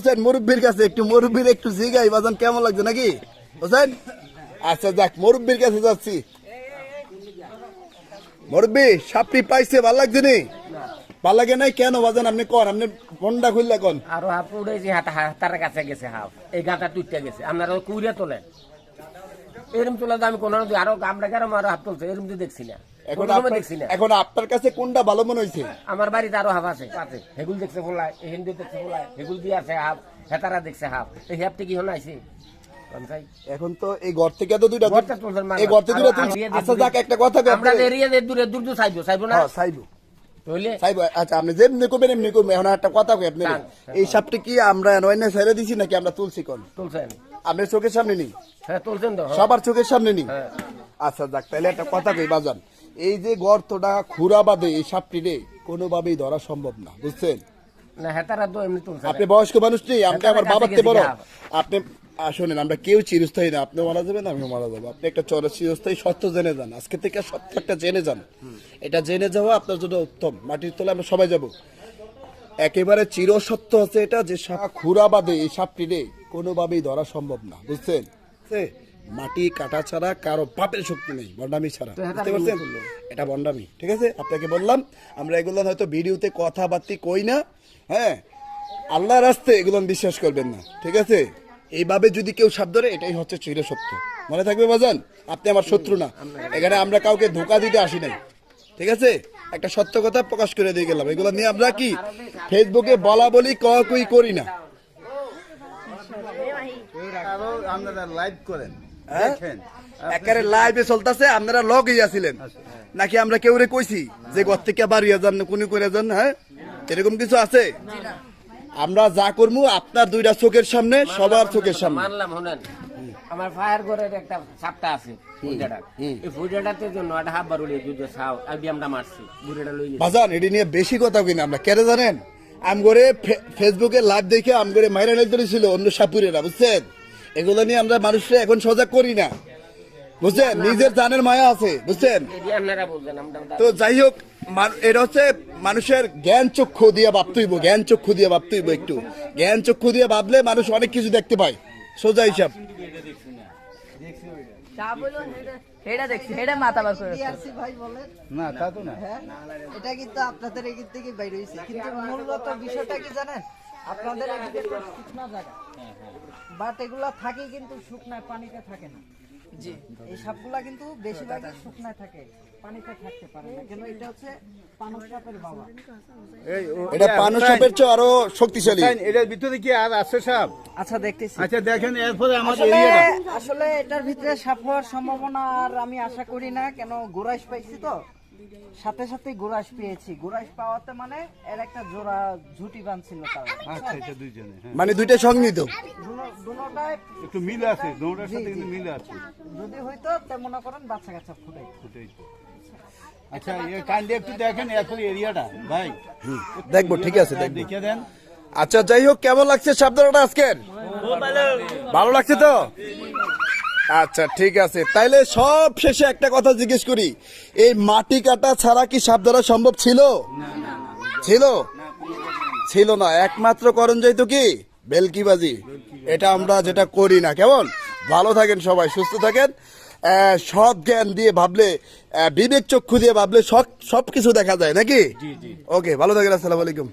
হোসেন, মুরব্বীর কাছে একটু, মুরব্বীর একটু জিগাই, বাজান কেমন লাগছে নাকি? হোসেন? আচ্ছা যাক, মুরব্বীর কাছে যাচ্ছি। মুরব্বী, সাপটি পাইছে, ভালো লাগছে নি? ভালো লাগে নাই? কেন বাজান, আপনি কন আপনি ফোনটা খুললে কন। আরও হাফ উড়েছি, হাতা হাতার কাছে গেছে হাফ। এই গাঁটা টুটতে গেছে, আপনারা কুড়িয়ে তোলেন। এরম তোলা আমি কোনো আরও আমরা গেলাম আরও হাফ তুলছে, এরম তো দেখছি না। এখন এখন আপনার কাছে কোনটা ভালো মনে হয়েছে আমার বাড়িতে আরও হাফ আছে। হেগুল দেখছে ফোলায় এই হিন্দি দেখছে ফোলায় হেগুল দিয়ে আছে হাফ হেতারা দেখছে হাফ। এই হ্যাপটি কি হলো আইছে? এখন তো এই ঘর থেকে তো দুইটা। এই ঘর থেকে দুইটা আচ্ছা যাক একটা কথা আমরা। এরিয়া দূরে দূর দূর চাইব চাইব না? হ্যাঁ, চাইব আচ্ছা আপনি যেমনি করবেন এমনি করবেন। এখন একটা কথা কই আপনি এই সাপটি কি আমরা নয়নে ছেড়ে দিছি নাকি আমরা তুলছি কোন? তুলছেন। আপনার চোখের সামনে নেই? হ্যাঁ তুলছেন তো। সবার চোখের সামনে নেই? হ্যাঁ। আচ্ছা যাক তাহলে একটা কথা কই বাজান। এই যে গর্তটা খুরা বাদে এই সাপটি রে কোনোভাবেই ধরা সম্ভব না বুঝছেন? আপনি বয়স্ক মানুষ নেই আপনি আমার বাবার গেছি বড়। আপনি শোনেন আমরা কেউ চিরস্থায়ী না আপনি মারা যাবেন আমিও মারা যাব। আপনি একটা চর চিরস্থায়ী সত্য জেনে যান। আজকে থেকে সত্য একটা জেনে যান। এটা জেনে যাওয়া আপনার জন্য উত্তম। মাটির তলে আমরা সবাই যাব। একেবারে চিরসত্য আছে এটা যে সাপ খুরা বাদে এই সাপটি রে কোনোভাবেই ধরা সম্ভব না বুঝছেন? মাটি কাটা ছাড়া কারও পাপের শক্তি নেই বন্ডামি ছাড়া। বুঝতে পারছেন? এটা বন্ডামি ঠিক আছে? আপনাকে বললাম আমরা এগুলো হয়তো ভিডিওতে কথাবার্তি কই না হ্যাঁ? আল্লাহর রাস্তে এগুলো বিশ্বাস করবেন না ঠিক আছে? এইভাবে যদি কেউ সাপ ধরে এটাই হচ্ছে চির সত্য। মনে থাকবে বাজান? আপনি আমার শত্রু না। এখানে আমরা কাউকে ধোকা দিতে আসি নাই ঠিক আছে? একটা সত্য কথা প্রকাশ করে দিয়ে গেলাম। এগুলো নিয়ে আমরা কি ফেসবুকে বলা বলি কুই করি না? লাইভ করেন। হ্যাঁ? একেবারে লাইভে চলতেছে আপনারা লগই আছিলেন। নাকি আমরা কেউ রে কইছি যে ঘর থেকে বাড়িয়ে যান কোনি করে যান হ্যাঁ? এরকম কিছু আছে? আমরা যা করব আপনার দুইটা চোখের সামনে সবার চোখের সামনে। মানলাম আমার ফায়ার ঘরের একটা সাপটা আছে এই হাফ দুটো মারছি বুড়েটা লই বাজান এটি নিয়ে বেশি কথা কিনা আমরা। কেন জানেন? আমগরে ফেসবুকে লাইভ দেখে আমগরে মাইরা নাই ছিল অন্য সাপুরেরা বুঝছেন? এগুলো নিয়ে আমরা মানুষরা এখন সজাগ করি না। বুঝছেন? নিজের জানের মায়া আছে বুঝছেন? তো যাই হোক এটা হচ্ছে মানুষের জ্ঞান চক্ষু দিয়ে ভাবতেইব জ্ঞান চক্ষু দিয়ে ভাবতেইব একটু। জ্ঞান চক্ষু দিয়ে ভাবলে মানুষ অনেক কিছু দেখতে পায়। সোজা হিসাব। যা বলুন হেডা দেখছি হেডা মাথা বার করে টিআরসি ভাই বলেন। না তা তো না। হ্যাঁ? এটা কিন্তু আপনাদের এদিক থেকে বাইরে হয়েছে। কিন্তু মূলত বিষয়টা কি জানেন? আপনাদের এদিকে তো শুকনা জায়গা। বাট এগুলা থাকে কিন্তু শুকনায় পানিতে থাকে না। জি। এই সাপগুলা কিন্তু বেশিরভাগই শুকনায় থাকে পানিতে থাকতে পারে না। কেন এটা হচ্ছে পানস সাপের বাবা। এই এটা পানুষ হুসাইন, সাপের চেয়ে আরও শক্তিশালী। এটার ভিতরে কি আর আছে সাপ? আচ্ছা দেখতেছি। আচ্ছা দেখেন এরপরে আমাদের আসলে এরিয়াটা আসলে এটার ভিতরে সাপ হওয়ার সম্ভাবনা আর আমি আশা করি না কেন গোরাইশ পাইছি তো? সাথে সাথে গোরাইশ পেয়েছি। গোরাইশ পাওয়াতে মানে এর একটা জোড়া ঝুটি বাঁধছিল তার। আচ্ছা এটা দুইজনে হ্যাঁ। মানে দুইটা সংগীত দুটাই একটু মিল আছে দোনোটার সাথে কিন্তু মিল আছে। যদি হইতো তে মনে করেন বাচ্চা কাচ্চা ফুটাই। ওটাই তো। আচ্ছা এ কাইন্ডলি একটু দেখেন এরপরে এরিয়াটা। ভাই দেখব ঠিক আছে দেখব। দেখে দেন। আচ্ছা যাই হোক কেমন লাগছে সাবধানটা আজকের? ভালো লাগছে তো? আচ্ছা ঠিক আছে। তাইলে সব শেষে একটা কথা জিজ্ঞেস করি। এই মাটি কাটা ছাড়া কি সাপ ধরা সম্ভব ছিল? ছিল? ছিল না। একমাত্র করণ যাইতো কি? বেলকিবাজি। এটা আমরা যেটা করি না। কেমন? ভালো থাকেন সবাই সুস্থ থাকেন। সৎ জ্ঞান দিয়ে ভাবলে বিবেক চক্ষু দিয়ে ভাবলে সব সবকিছু দেখা যায় নাকি? ওকে ভালো থাকেন আসসালামু আলাইকুম।